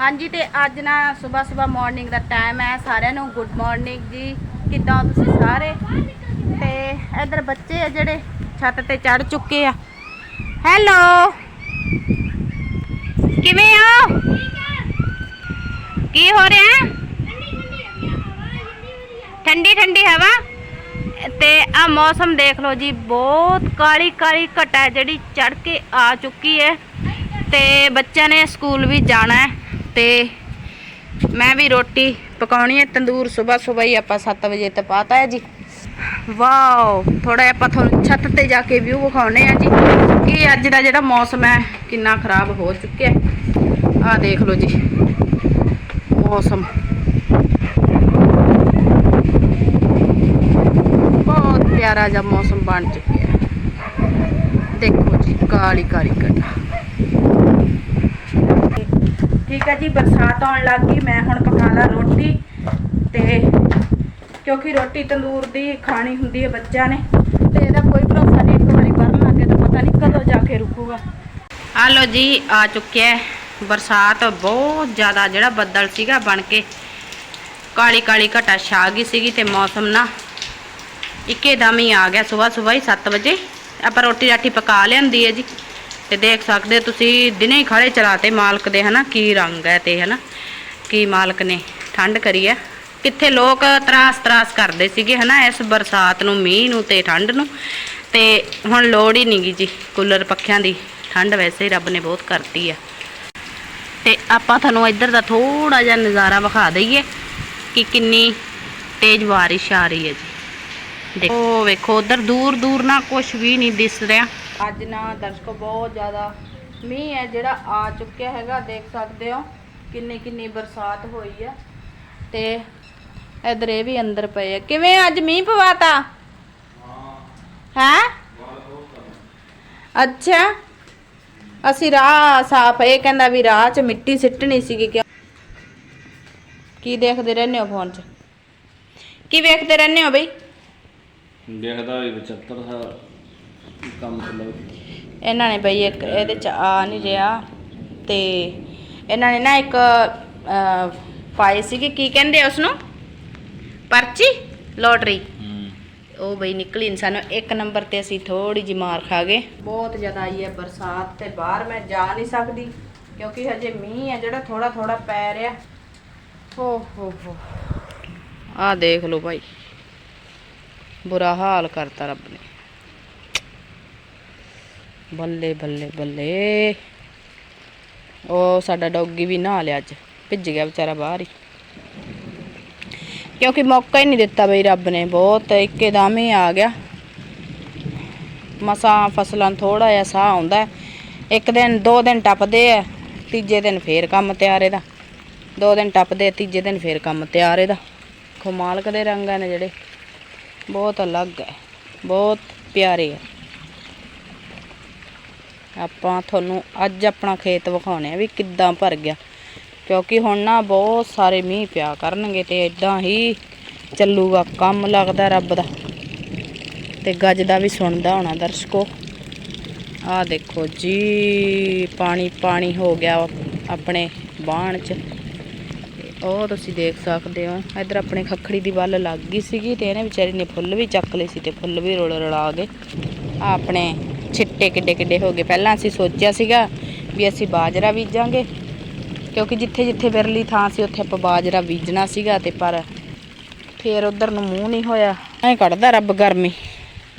ਹਾਂਜੀ ਤੇ ਅੱਜ ਨਾ ਸਵੇਰ ਸਵੇਰ ਮਾਰਨਿੰਗ ਦਾ ਟਾਈਮ ਹੈ, ਸਾਰਿਆਂ ਨੂੰ ਗੁੱਡ ਮਾਰਨਿੰਗ ਜੀ। ਕਿੱਦਾਂ ਤੁਸੀਂ ਸਾਰੇ? ਤੇ ਇਧਰ ਬੱਚੇ ਆ ਜਿਹੜੇ, ਛੱਤ ਤੇ ਚੜ ਚੁੱਕੇ ਆ। ਹੈਲੋ ਕਿਵੇਂ ਹੋ? ਕੀ ਹੋ ਰਿਹਾ? ਠੰਡੀ ਠੰਡੀ ਹਵਾ? ਤੇ ਆ ਮੌਸਮ ਦੇਖ ਲਓ ਜੀ, ਬਹੁਤ ਕਾਲੀ ਕਾਲੀ ਘਟਾ ਜਿਹੜੀ ਚੜ ਕੇ ਆ ਚੁੱਕੀ ਹੈ। ਤੇ ਬੱਚਿਆਂ ਨੇ ਸਕੂਲ ਵੀ ਜਾਣਾ ਹੈ। ਤੇ ਮੈਂ ਵੀ ਰੋਟੀ ਪਕਾਉਣੀ ਹੈ, ਤੰਦੂਰ ਸਵੇਰ ਸਵੇਰ ਹੀ ਆਪਾਂ 7 ਵਜੇ ਤੇ ਪਾਤਾ ਹੈ ਜੀ। ਵਾਓ ਥੋੜਾ ਜਿਹਾ ਆਪਾਂ ਤੁਹਾਨੂੰ ਛੱਤ ਤੇ ਜਾ ਕੇ ਵਿਊ ਵਿਖਾਉਣੇ ਆ ਜੀ। ਕਿ ਅੱਜ ਦਾ ਜਿਹੜਾ ਮੌਸਮ ਹੈ, ਕਿੰਨਾ ਖਰਾਬ ਹੋ ਚੁੱਕਿਆ ਹੈ। ਆ ਦੇਖ ਲਓ ਜੀ, ਮੌਸਮ। ਬਹੁਤ ਪਿਆਰਾ ਜਿਹਾ ਮੌਸਮ ਬਣ ਚੁੱਕਿਆ ਹੈ। ਦੇਖੋ ਜੀ, ਕਾਲੀ ਕਾਲੀ ਘਟਾ ਠੀਕ ਹੈ ਜੀ, ਬਰਸਾਤ ਆਉਣ ਲੱਗ ਗਈ, ਮੈਂ ਹੁਣ ਪਕਾ ਲਾ ਰੋਟੀ ਤੇ ਕਿਉਂਕਿ ਰੋਟੀ ਤੰਦੂਰ ਦੀ ਖਾਣੀ ਹੁੰਦੀ ਹੈ ਬੱਚਿਆਂ ਨੇ ਤੇ ਇਹਦਾ ਕੋਈ ਭਰੋਸਾ ਨਹੀਂ, ਇੱਕ ਵਾਰੀ ਕਰਨ ਲੱਗੇ ਤਾਂ ਪਤਾ ਨਹੀਂ ਕਦੋਂ ਜਾ ਕੇ ਰੁਕੂਗਾ। ਆ ਲੋ ਜੀ, ਆ ਚੁੱਕਿਆ ਬਰਸਾਤ, ਬਹੁਤ ਜ਼ਿਆਦਾ ਜਿਹੜਾ ਬੱਦਲ ਸੀਗਾ ਬਣ ਕੇ, ਕਾਲੀ ਕਾਲੀ ਘਟਾ ਛਾ ਗਈ ਸੀਗੀ ਤੇ ਮੌਸਮ ਨਾ ਇੱਕੇ ਦਮ ਹੀ ਆ ਗਿਆ ਸਵੇਰ ਸਵੇਰ ਹੀ 7 ਵਜੇ। ਆਪਾਂ ਰੋਟੀ ਰਾਟੀ ਪਕਾ ਲਿਆਂਦੀ ਹੈ ਜੀ। ਤੇ ਦੇਖ ਸਕਦੇ ਤੁਸੀਂ, ਦਿਨੇ ਹੀ ਖੜੇ ਚਲਾਤੇ ਮਾਲਕ ਦੇ, ਹਨਾ, ਕੀ ਰੰਗ ਹੈ ਤੇ, ਹਨਾ, ਕੀ ਮਾਲਕ ਨੇ ਠੰਡ ਕਰੀ ਹੈ। ਕਿੱਥੇ ਲੋਕ ਤਰਾਸ ਤਰਾਸ ਕਰਦੇ ਸੀਗੇ, ਹਨਾ, ਇਸ ਬਰਸਾਤ ਨੂੰ, ਮੀਂਹ ਨੂੰ ਤੇ ਠੰਡ ਨੂੰ। ਤੇ ਹੁਣ ਲੋੜ ਹੀ ਨਹੀਂਗੀ ਜੀ, ਕੂਲਰ ਪੱਖਿਆਂ ਦੀ। ਠੰਡ ਵੈਸੇ ਹੀ ਰੱਬ ਨੇ ਬਹੁਤ ਕਰਤੀ ਆ। ਤੇ ਆਪਾਂ ਤੁਹਾਨੂੰ ਇੱਧਰ ਦਾ ਥੋੜਾ ਜਿਹਾ ਨਜ਼ਾਰਾ ਵਿਖਾ ਦਈਏ ਕਿ ਕਿੰਨੀ ਤੇਜ਼ ਬਾਰਿਸ਼ ਆ ਰਹੀ ਹੈ ਜੀ। ਦੇਖੋ, ਉਹ ਵੇਖੋ, ਉਧਰ ਦੂਰ ਦੂਰ ਨਾ ਕੁਝ ਵੀ ਨਹੀਂ ਦਿਸ ਰਿਹਾ। ਅੱਜ ਨਾ ਦਰਸ਼ਕੋ ਬਹੁਤ ਜ਼ਿਆਦਾ ਮੀਂਹ ਹੈ ਜਿਹੜਾ ਆ ਚੁੱਕਿਆ ਹੈਗਾ ਦੇਖ ਸਕਦੇ ਹੋ ਕਿੰਨੀ ਕਿੰਨੀ ਬਰਸਾਤ ਹੋਈ ਆ ਤੇ ਇਧਰ ਇਹ ਵੀ ਅੰਦਰ ਪਏ ਆ। ਕਿਵੇਂ ਅੱਜ ਮੀਂਹ ਪਵਾਤਾ? ਹੈ। ਅੱਛਾ। ਅਸੀਂ ਰਾਹ ਸਾਫ਼ ਇਹ ਕਹਿੰਦਾ ਵੀ ਰਾਹ 'ਚ ਮਿੱਟੀ ਸਿੱਟਣੀ ਸੀਗੀ ਕਿ ਕੀ ਦੇਖਦੇ ਰਹਿੰਦੇ ਹੋ ਫੋਨ 'ਚ? ਕੀ ਵੇਖਦੇ ਰਹਿੰਦੇ ਹੋ ਬਈ? ਦੇਖਦਾ ਵੀ 75 ਸਾਲ। ਕੰਮ ਇਹਨਾਂ ਨੇ ਬਈ ਇੱਕ ਇਹਦੇ 'ਚ ਆ ਨਹੀਂ ਰਿਹਾ ਤੇ ਇਹਨਾਂ ਨੇ ਨਾ ਇੱਕ ਅਹ, ਪਾਈ ਸੀਗੀ ਕੀ ਕਹਿੰਦੇ ਉਸ ਨੂੰ ਪਰਚੀ? ਲੋਟਰੀ। ਉਹ ਬਈ ਨਿਕਲੀ ਨੀ ਸਾਨੂੰ। ਇੱਕ ਨੰਬਰ ਤੇ ਅਸੀਂ ਥੋੜੀ ਜਿਹੀ ਮਾਰ ਖਾ ਗਏ। ਬਹੁਤ ਜ਼ਿਆਦਾ ਆਈ ਹੈ ਬਰਸਾਤ ਤੇ ਬਾਹਰ ਮੈਂ ਜਾ ਨਹੀਂ ਸਕਦੀ ਕਿਉਂਕਿ ਹਜੇ ਮੀਂਹ ਹੈ ਜਿਹੜਾ ਥੋੜਾ ਥੋੜਾ ਪੈ ਰਿਹਾ। ਹੋ ਹੋ ਹੋ। ਆ ਦੇਖ ਲਓ ਭਾਈ ਬੁਰਾ ਹਾਲ ਕਰਤਾ ਰੱਬ ਨੇ। ਬੱਲੇ ਬੱਲੇ ਬੱਲੇ। ਉਹ ਸਾਡਾ ਡੌਗੀ ਵੀ ਨਹਾ ਲਿਆ ਅੱਜ। ਭਿੱਜ ਗਿਆ ਵਿਚਾਰਾ ਬਾਹਰ ਹੀ। ਕਿਉਂਕਿ ਮੌਕਾ ਹੀ ਨਹੀਂ ਦਿੱਤਾ ਬਈ ਰੱਬ ਨੇ। ਬਹੁਤ ਇੱਕੇਦਮ ਹੀ ਆ ਗਿਆ। ਮਸਾਂ ਫਸਲਾਂ ਥੋੜਾ ਜਿਹਾ ਸਾਹ ਆਉਂਦਾ। ਇੱਕ ਦਿਨ, ਦੋ ਦਿਨ ਟੱਪਦੇ ਆ, ਤੀਜੇ ਦਿਨ ਫੇਰ ਕੰਮ ਤਿਆਰ ਇਹਦਾ। ਦੋ ਦਿਨ ਟੱਪਦੇ ਤੀਜੇ ਦਿਨ ਫੇਰ ਕੰਮ ਤਿਆਰ ਇਹਦਾ। ਖੋ ਮਾਲਕ ਦੇ ਰੰਗ ਨੇ ਜਿਹੜੇ। ਬਹੁਤ ਅਲੱਗ ਹੈ। ਬਹੁਤ ਪਿਆਰੇ ਆ। ਆਪਾਂ ਤੁਹਾਨੂੰ ਅੱਜ ਆਪਣਾ ਖੇਤ ਵਿਖਾਉਣੇ ਆ ਵੀ ਕਿੱਦਾਂ ਭਰ ਗਿਆ। ਕਿਉਂਕਿ ਹੁਣ ਨਾ ਬਹੁਤ ਸਾਰੇ ਮੀਂਹ ਪਿਆ ਕਰਨਗੇ ਤੇ ਇਦਾਂ ਹੀ ਚੱਲੂਗਾ, ਕੰਮ ਲੱਗਦਾ ਰੱਬ ਦਾ। ਤੇ ਗੱਜ ਦਾ ਵੀ ਸੁਣਦਾ ਹੋਣਾ ਦਰਸ਼ਕੋ। ਆਹ ਦੇਖੋ ਜੀ, ਪਾਣੀ ਪਾਣੀ ਹੋ ਗਿਆ ਆਪਣੇ ਬਾਣ ਚ। ਉਹ ਤੁਸੀਂ ਦੇਖ ਸਕਦੇ ਹੋ, ਇਧਰ ਆਪਣੇ ਖੱਖੜੀ ਦੀ ਵੱਲ ਲੱਗ ਗਈ ਸੀਗੀ ਤੇ ਇਹਨੇ ਵਿਚਾਰੀ ਨੇ ਫੁੱਲ ਵੀ ਚੱਕ ਲਏ ਸੀ ਤੇ ਫੁੱਲ ਵੀ ਰੋਲ ਰਲਾ ਗਏ। ਆਹ ਆਪਣੇ ਛਿੱਟੇ ਕਿੱਡੇ ਕਿੱਡੇ ਹੋ ਗਏ। ਪਹਿਲਾਂ ਅਸੀਂ ਸੋਚਿਆ ਸੀਗਾ ਵੀ ਅਸੀਂ ਬਾਜਰਾ ਬੀਜਾਂਗੇ, ਕਿਉਂਕਿ ਜਿੱਥੇ ਜਿੱਥੇ ਵਿਰਲੀ ਥਾਂ ਸੀ, ਉੱਥੇ ਆਪਾਂ ਬਾਜਰਾ ਬੀਜਣਾ ਸੀਗਾ ਤੇ ਪਰ ਫੇਰ ਉਧਰ ਨੂੰ ਮੂੰਹ ਨਹੀਂ ਹੋਇਆ। ਐਂ ਕੱਢਦਾ ਰੱਬ ਗਰਮੀ,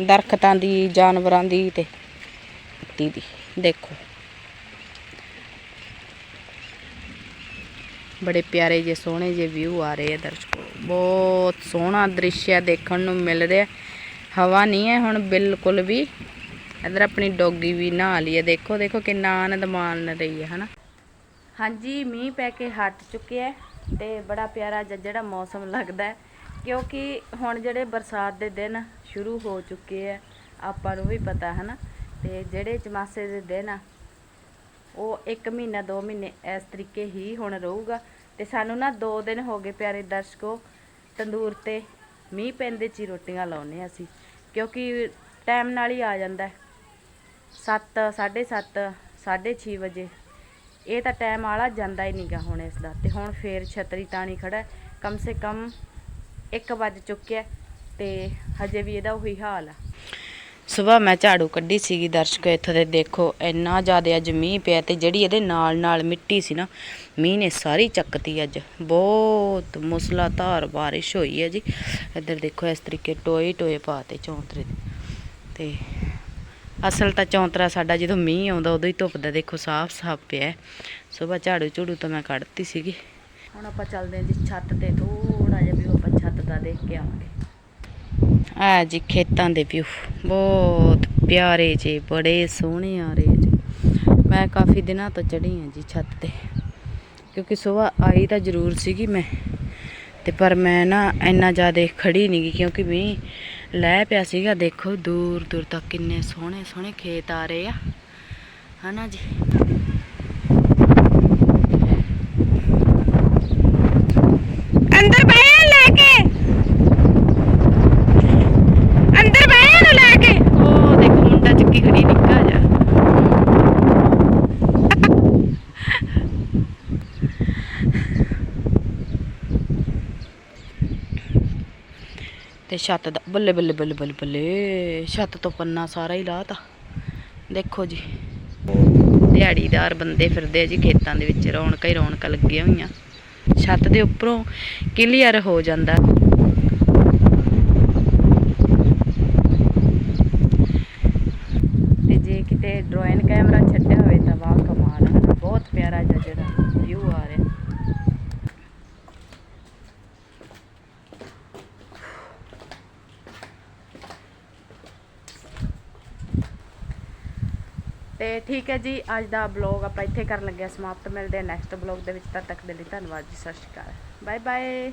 ਦਰਖਤਾਂ ਦੀ, ਜਾਨਵਰਾਂ ਦੀ ਤੇ ਮਿੱਟੀ ਦੀ। ਦੇਖੋ। ਬੜੇ ਪਿਆਰੇ ਜੇ ਸੋਹਣੇ ਜੇ ਵਿਊ ਆ ਰਹੇ ਆ ਦਰਸ਼ਕੋ ਬਹੁਤ ਸੋਹਣਾ ਦ੍ਰਿਸ਼ ਹੈ ਦੇਖਣ ਨੂੰ ਮਿਲ ਰਿਹਾ। ਹਵਾ ਨਹੀਂ ਹੈ ਹੁਣ, ਬਿਲਕੁਲ ਵੀ। ਇਧਰ ਆਪਣੀ ਡੋਗੀ ਵੀ ਨਹਾ ਲਈ ਹੈ ਦੇਖੋ ਦੇਖੋ ਕਿੰਨਾ ਆਨੰਦ ਮਾਣ ਰਹੀ ਹੈ ਹਨਾ? ਹਾਂਜੀ, ਮੀਂਹ ਪੈ ਕੇ ਹਟ ਚੁੱਕਿਆ ਹੈ ਤੇ ਬੜਾ ਪਿਆਰਾ ਜਿਹੜਾ ਮੌਸਮ ਲੱਗਦਾ ਕਿਉਂਕਿ ਹੁਣ ਜਿਹੜੇ ਬਰਸਾਤ ਦੇ ਦਿਨ ਸ਼ੁਰੂ ਹੋ ਚੁੱਕੇ ਆ, ਆਪਾਂ ਨੂੰ ਵੀ ਪਤਾ ਹੈ ਨਾ ਤੇ ਜਿਹੜੇ ਚਮਾਸੇ ਦੇ ਦਿਨ ਆ, ਉਹ 1 ਮਹੀਨਾ 2 ਮਹੀਨੇ ਇਸ ਤਰੀਕੇ ਹੀ ਹੁਣ ਰਹੂਗਾ। ਤੇ ਸਾਨੂੰ ਨਾ 2 ਦਿਨ ਹੋ ਗਏ ਪਿਆਰੇ ਦਰਸ਼ਕੋ, ਤੰਦੂਰ ਤੇ ਮੀਂਹ ਪੈਂਦੇ ਚ ਹੀ ਰੋਟੀਆਂ ਲਾਉਨੇ ਅਸੀਂ। ਕਿਉਂਕਿ ਟਾਈਮ ਨਾਲ ਹੀ ਆ ਜਾਂਦਾ 7 7:30 6:30 ਵਜੇ। ਇਹ ਤਾਂ ਟਾਈਮ ਆਲਾ ਜਾਂਦਾ ਹੀ ਨਹੀਂਗਾ ਹੁਣ ਇਸ ਦਾ। ਤੇ ਹੁਣ ਫੇਰ ਛਤਰੀ ਤਾਣੀ ਖੜਾ ਕਮ ਸੇ ਕਮ 1 ਵੱਜ ਚੁੱਕਿਆ ਤੇ ਹਜੇ ਵੀ ਇਹਦਾ ਉਹੀ ਹਾਲ ਆ। ਸਵੇਰ ਮੈਂ ਝਾੜੂ ਕੱਢੀ ਸੀਗੀ ਦਰਸ਼ਕੋ, ਇੱਥੋਂ ਦੇ ਦੇਖੋ ਇੰਨਾ ਜ਼ਿਆਦਾ ਅੱਜ ਮੀਂਹ ਪਿਆ ਤੇ ਜਿਹੜੀ ਇਹਦੇ ਨਾਲ ਨਾਲ ਮਿੱਟੀ ਸੀ ਨਾ, ਮੀਂਹ ਨੇ ਸਾਰੀ ਚੱਕਤੀ ਅੱਜ। ਬਹੁਤ ਮੁਸਲਾਧਾਰ ਬਾਰਿਸ਼ ਹੋਈ ਹੈ ਜੀ। ਇੱਧਰ ਦੇਖੋ ਇਸ ਤਰੀਕੇ ਟੋਏ ਟੋਏ ਪਾਤੇ ਚੌਂਤਰੇ ਦੇ ਤੇ ਅਸਲ ਤਾਂ ਚੌਂਤਰਾ ਸਾਡਾ ਜਦੋਂ ਮੀਂਹ ਆਉਂਦਾ, ਉਦੋਂ ਹੀ ਧੁੱਪ ਦਾ ਦੇਖੋ ਸਾਫ਼ ਸਾਫ਼ ਪਿਆ ਸਵੇਰ ਝਾੜੂ ਝੂੜੂ ਤਾਂ ਮੈਂ ਕੱਢਤੀ ਸੀਗੀ। ਹੁਣ ਆਪਾਂ ਚੱਲਦੇ ਹਾਂ ਜੀ ਛੱਤ ਤੇ ਥੋੜਾ ਜਿਹਾ ਵੀ ਆਪਾਂ ਛੱਤ ਦਾ ਦੇਖ ਕੇ ਆਵਾਂਗੇ। ਆ ਜੀ ਖੇਤਾਂ ਦੇ ਵਿਊ, ਬਹੁਤ ਪਿਆਰੇ ਜੇ, ਬੜੇ ਸੋਹਣੇ ਆ ਰਹੇ ਜੇ। ਮੈਂ ਕਾਫੀ ਦਿਨਾਂ ਤੋਂ ਚੜੀ ਹਾਂ ਜੀ ਛੱਤ ਤੇ, ਕਿਉਂਕਿ ਸਵੇਰ ਆਈ ਤਾਂ ਜ਼ਰੂਰ ਸੀਗੀ ਮੈਂ। ਤੇ ਪਰ ਮੈਂ ਨਾ ਇੰਨਾ ਜ਼ਿਆਦਾ ਖੜੀ ਨਹੀਂ ਗਈ ਕਿਉਂਕਿ ਮੀਂਹ ਲੈ ਪਿਆ ਸੀਗਾ, ਦੇਖੋ ਦੂਰ ਦੂਰ ਤੱਕ ਕਿੰਨੇ ਸੋਹਣੇ ਸੋਹਣੇ ਖੇਤ ਆ ਰਹੇ ਆ। ਹਨਾ ਜੀ ਅੰਦਰ ਬਹਿ ਲੈ ਕੇ ਅੰਦਰ ਬਹਿ ਨੂੰ ਲੈ ਕੇ ਉਹ ਦੇਖੋ ਮੁੰਡਾ ਚੱਕੀ ਖੜੀ ਨਿੱਕਾ ਜਾ ਤੇ ਛੱਤ ਦਾ, ਬੱਲੇ ਬੱਲੇ ਬੱਲੇ ਬੱਲੇ ਬੱਲੇ, ਛੱਤ ਤੋਂ ਪੰਨਾ ਸਾਰਾ ਹੀ ਲਾਤਾ। ਦੇਖੋ ਜੀ। ਦਿਹਾੜੀਦਾਰ ਬੰਦੇ ਫਿਰਦੇ ਜੀ ਖੇਤਾਂ ਦੇ ਵਿੱਚ, ਰੌਣਕਾਂ ਹੀ ਰੌਣਕਾਂ ਲੱਗੀਆਂ ਹੋਈਆਂ। ਛੱਤ ਦੇ ਉੱਪਰੋਂ ਕਲੀਅਰ ਹੋ ਜਾਂਦਾ ਤੇ ਜੇ ਕਿਤੇ ਡਰੋਇਨ ਕੈਮਰਾ ਛੱਡਿਆ ਹੋਵੇ ਤਾਂ ਵਾਹ ਕਮਾਲ ਆ ਬਹੁਤ ਪਿਆਰਾ ਜਿਹਾ ਜਿਹੜਾ ਵਿਊ ਆ ਰਿਹਾ ਤੇ ਠੀਕ ਹੈ ਜੀ, ਅੱਜ ਦਾ ਬਲੌਗ ਆਪਾਂ ਇੱਥੇ ਕਰਨ ਲੱਗੇ ਹਾਂ ਸਮਾਪਤ। ਮਿਲਦੇ ਹਾਂ ਨੈਕਸਟ ਬਲੌਗ ਦੇ ਵਿੱਚ, ਤਦ ਤੱਕ ਦੇ ਲਈ ਧੰਨਵਾਦ ਜੀ, ਸਤਿ ਸ਼੍ਰੀ ਅਕਾਲ। Bye bye